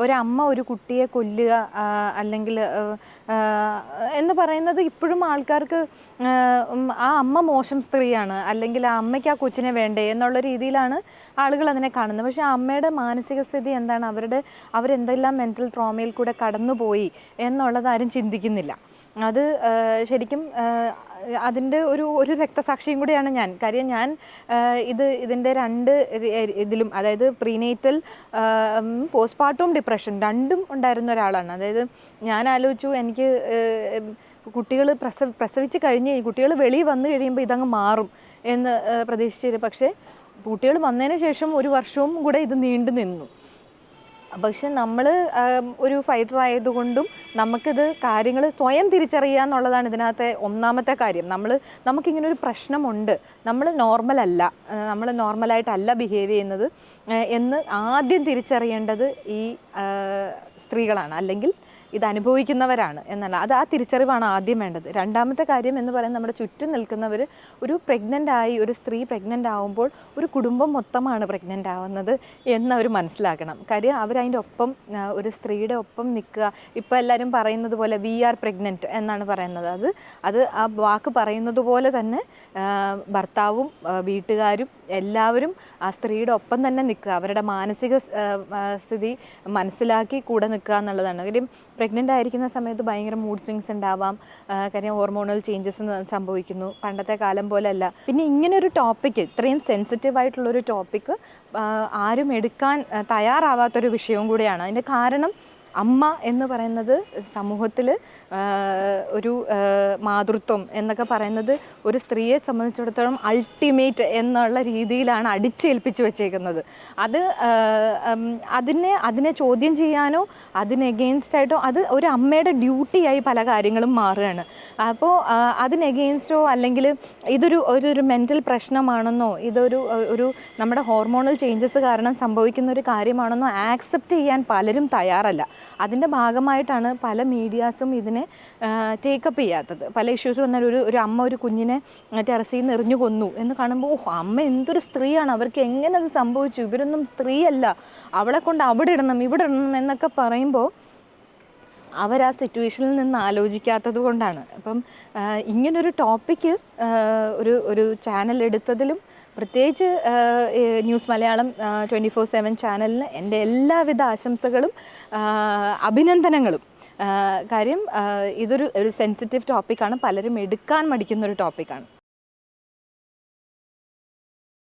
ഒരമ്മ ഒരു കുട്ടിയെ കൊല്ലുക അല്ലെങ്കിൽ എന്ന് പറയുന്നത് ഇപ്പോഴും ആൾക്കാർക്ക് ആ, അമ്മ മോശം സ്ത്രീയാണ് അല്ലെങ്കിൽ ആ അമ്മയ്ക്ക് ആ കൊച്ചിനെ വേണ്ടേ എന്നുള്ള രീതിയിലാണ് ആളുകൾ അതിനെ കാണുന്നത്. പക്ഷേ അമ്മയുടെ മാനസിക സ്ഥിതി എന്താണ്? അവരുടെ അവരെന്തെല്ലാം മെന്റൽ ട്രോമയിൽ കൂടെ കടന്നുപോയി എന്നുള്ളത് ആരും ചിന്തിക്കുന്നില്ല. അത് ശരിക്കും അതിന്റെ ഒരു ഒരു രക്തസാക്ഷിയും കൂടിയാണ് ഞാൻ. കാര്യം ഞാൻ ഇത് ഇതിന്റെ രണ്ട് ഇതിലും അതായത് പ്രീനേറ്റൽ പോസ്റ്റ്പാർട്ടവും ഡിപ്രഷൻ രണ്ടും ഉണ്ടായിരുന്ന ഒരാളാണ്. അതായത് ഞാൻ ആലോചിച്ചു എനിക്ക് കുട്ടികൾ പ്രസവ പ്രസവിച്ച് കഴിഞ്ഞ് കുട്ടികൾ വെളിയിൽ വന്നു കഴിയുമ്പോൾ ഇതങ്ങ് മാറും എന്ന് പ്രതീക്ഷിച്ചിരുന്നു. പക്ഷേ കുട്ടികൾ വന്നതിന് ശേഷം ഒരു വർഷവും കൂടെ ഇത് നീണ്ടു നിന്നു. പക്ഷെ നമ്മൾ ഒരു ഫൈറ്റർ ആയതുകൊണ്ടും നമുക്കിത് കാര്യങ്ങൾ സ്വയം തിരിച്ചറിയുക എന്നുള്ളതാണ് ഇതിനകത്തെ ഒന്നാമത്തെ കാര്യം. നമ്മൾ നമുക്കിങ്ങനെ ഒരു പ്രശ്നമുണ്ട്. നമ്മൾ നോർമൽ അല്ല. നമ്മൾ നോർമലായിട്ടല്ല ബിഹേവ് ചെയ്യുന്നത്. എന്ന് ആദ്യം തിരിച്ചറിയേണ്ടത് ഈ സ്ത്രീകളാണ്. അല്ലെങ്കിൽ ഇത് അനുഭവിക്കുന്നവരാണ് എന്നല്ല. അത് ആ തിരിച്ചറിവാണ് ആദ്യം വേണ്ടത്. രണ്ടാമത്തെ കാര്യം എന്ന് പറയുന്നത് നമ്മുടെ ചുറ്റും നിൽക്കുന്നവർ ഒരു പ്രഗ്നന്റ് ആയി ഒരു സ്ത്രീ പ്രഗ്നന്റ് ആവുമ്പോൾ ഒരു കുടുംബം മൊത്തമാണ് പ്രഗ്നന്റ് ആവുന്നത് എന്നവർ മനസ്സിലാക്കണം. കാര്യം അവരതിന്റെ ഒപ്പം ഒരു സ്ത്രീയുടെ ഒപ്പം നിൽക്കുക. ഇപ്പോൾ എല്ലാവരും പറയുന്നത് പോലെ വി ആർ പ്രഗ്നന്റ് എന്നാണ് പറയുന്നത്. അത് അത് ആ വാക്ക് പറയുന്നത് പോലെ തന്നെ ഭർത്താവും വീട്ടുകാരും എല്ലാവരും ആ സ്ത്രീയുടെ ഒപ്പം തന്നെ നിൽക്കുക. അവരുടെ മാനസിക സ്ഥിതി മനസ്സിലാക്കി കൂടെ നിൽക്കുക എന്നുള്ളതാണ്. കാര്യം പ്രഗ്നന്റ് ആയിരിക്കുന്ന സമയത്ത് ഭയങ്കര മൂഡ് സ്വിങ്സ് ഉണ്ടാവാം. കാര്യം ഹോർമോണൽ ചേഞ്ചസ് സംഭവിക്കുന്നു. പണ്ടത്തെ കാലം പോലെയല്ല പിന്നെ ഇങ്ങനൊരു ടോപ്പിക്ക് ഇത്രയും സെൻസിറ്റീവ് ആയിട്ടുള്ളൊരു ടോപ്പിക്ക് ആരും എടുക്കാൻ തയ്യാറാവാത്തൊരു വിഷയവും കൂടിയാണ്. അതിന്റെ കാരണം അമ്മ എന്ന് പറയുന്നത് സമൂഹത്തിൽ ഒരു മാതൃത്വം എന്നൊക്കെ പറയുന്നത് ഒരു സ്ത്രീയെ സംബന്ധിച്ചിടത്തോളം അൾട്ടിമേറ്റ് എന്നുള്ള രീതിയിലാണ് അടിച്ചേൽപ്പിച്ചു വെച്ചേക്കുന്നത്. അത് അതിനെ അതിനെ ചോദ്യം ചെയ്യാനോ അതിന് എഗെയിൻസ്റ്റ് അത് ഒരു അമ്മയുടെ ഡ്യൂട്ടിയായി പല കാര്യങ്ങളും മാറുകയാണ്. അപ്പോൾ അതിന് എഗെയിൻസ്റ്റോ അല്ലെങ്കിൽ ഇതൊരു ഒരു ഒരു മെന്റൽ പ്രശ്നമാണെന്നോ ഇതൊരു ഒരു നമ്മുടെ ഹോർമോണൽ ചേഞ്ചസ് കാരണം സംഭവിക്കുന്ന ഒരു കാര്യമാണെന്നോ ആക്സെപ്റ്റ് ചെയ്യാൻ പലരും തയ്യാറല്ല. അതിന്റെ ഭാഗമായിട്ടാണ് പല മീഡിയാസും ഇതിനെ ടേക്കപ്പ് ചെയ്യാത്തത്. പല ഇഷ്യൂസ് വന്നാൽ ഒരു ഒരു അമ്മ ഒരു കുഞ്ഞിനെ ടെറസിൽ നിന്ന് എറിഞ്ഞു കൊന്നു എന്ന് കാണുമ്പോൾ ഓ അമ്മ എന്തൊരു സ്ത്രീയാണ്. അവർക്ക് എങ്ങനെ അത് സംഭവിച്ചു? ഇവരൊന്നും സ്ത്രീയല്ല. അവളെ കൊണ്ട് അവിടെ ഇടണം ഇവിടെ ഇടണം എന്നൊക്കെ പറയുമ്പോൾ അവർ ആ സിറ്റുവേഷനിൽ നിന്ന് ആലോചിക്കാത്തത് കൊണ്ടാണ്. അപ്പം ഇങ്ങനൊരു ടോപ്പിക്ക് ഒരു ഒരു ചാനൽ എടുത്തതിലും പ്രത്യേകിച്ച് news Malayalam twenty four seven ചാനലിന് എന്റെ എല്ലാവിധ ആശംസകളും അഭിനന്ദനങ്ങളും. കാര്യം ഇതൊരു ഒരു സെൻസിറ്റീവ് ടോപ്പിക്കാണ് പലരും എടുക്കാൻ മടിക്കുന്ന ഒരു ടോപ്പിക്കാണ്